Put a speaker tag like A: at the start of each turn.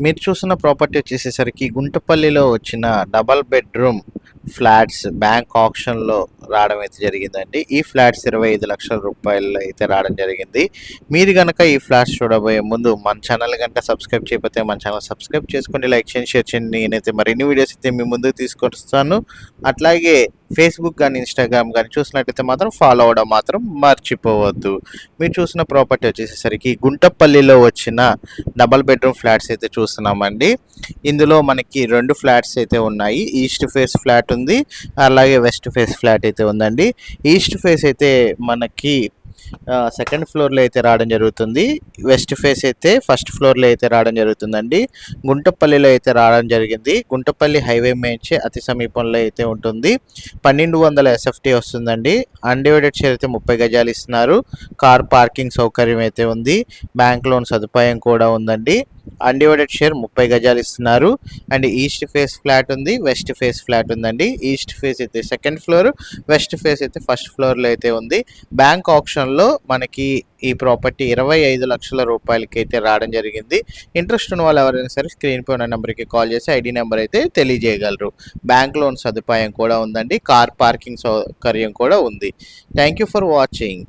A: మీరు చూస్తున్న ప్రాపర్టీ వచ్చేసేసరికి గుంటపల్లిలో వచ్చిన డబల్ బెడ్రూమ్ ఫ్లాట్స్ బ్యాంక్ ఆప్షన్లో రావడం అయితే జరిగిందండి. ఈ ఫ్లాట్స్ ఇరవై ఐదు లక్షల రూపాయలు అయితే రావడం జరిగింది. మీరు కనుక ఈ ఫ్లాట్స్ చూడబోయే ముందు మన ఛానల్ కనుక సబ్స్క్రైబ్ చేయకపోతే మన ఛానల్ సబ్స్క్రైబ్ చేసుకొని లైక్ చేయండి షేర్ చేయండి. నేనైతే మరిన్ని వీడియోస్ అయితే మీ ముందుకు తీసుకొస్తాను. అట్లాగే ఫేస్బుక్ కానీ ఇన్స్టాగ్రామ్ కానీ చూసినట్టయితే మాత్రం ఫాలో అవ్వడం మాత్రం మర్చిపోవద్దు. మీరు చూసిన ప్రాపర్టీ వచ్చేసరికి గుంటపల్లిలో వచ్చిన డబల్ బెడ్రూమ్ ఫ్లాట్స్ అయితే చూస్తున్నామండి. ఇందులో మనకి రెండు ఫ్లాట్స్ అయితే ఉన్నాయి. ఈస్ట్ ఫేస్ ఫ్లాట్ ఉంటుంది. అలాగే వెస్ట్ ఫేస్ ఫ్లాట్ అయితే ఉందండి. ఈస్ట్ ఫేస్ అయితే మనకి సెకండ్ ఫ్లోర్లో అయితే రావడం జరుగుతుంది. వెస్ట్ ఫేస్ అయితే ఫస్ట్ ఫ్లోర్లో అయితే రావడం జరుగుతుందండి. గుంటపల్లిలో అయితే రావడం జరిగింది. గుంటపల్లి హైవే మేంచి అతి సమీపంలో అయితే ఉంటుంది. పన్నెండు వందల ఎస్ఎఫ్టీ వస్తుందండి. అన్డివైడెడ్ షేర్ అయితే ముప్పై గజాలు ఇస్తున్నారు. కార్ పార్కింగ్ సౌకర్యం అయితే ఉంది. బ్యాంక్ లోన్ సదుపాయం కూడా ఉందండి. అన్డివైడెడ్ షేర్ ముప్పై గజాలు ఇస్తున్నారు. అండ్ ఈస్ట్ ఫేస్ ఫ్లాట్ ఉంది వెస్ట్ ఫేస్ ఫ్లాట్ ఉందండి. ఈస్ట్ ఫేస్ అయితే సెకండ్ ఫ్లోర్ వెస్ట్ ఫేస్ అయితే ఫస్ట్ ఫ్లోర్లో అయితే ఉంది. బ్యాంక్ ఆప్షన్లో మనకి ఈ ప్రాపర్టీ ఇరవై ఐదు లక్షల రూపాయలకి అయితే రావడం జరిగింది. ఇంట్రెస్ట్ ఉన్న వాళ్ళు ఎవరైనా సరే స్క్రీన్ పై ఉన్న నెంబర్కి కాల్ చేసి ఐడి నెంబర్ అయితే తెలియజేయగలరు. బ్యాంక్ లోన్ సదుపాయం కూడా ఉందండి. కార్ పార్కింగ్ సౌకర్యం కూడా ఉంది. Thank you for watching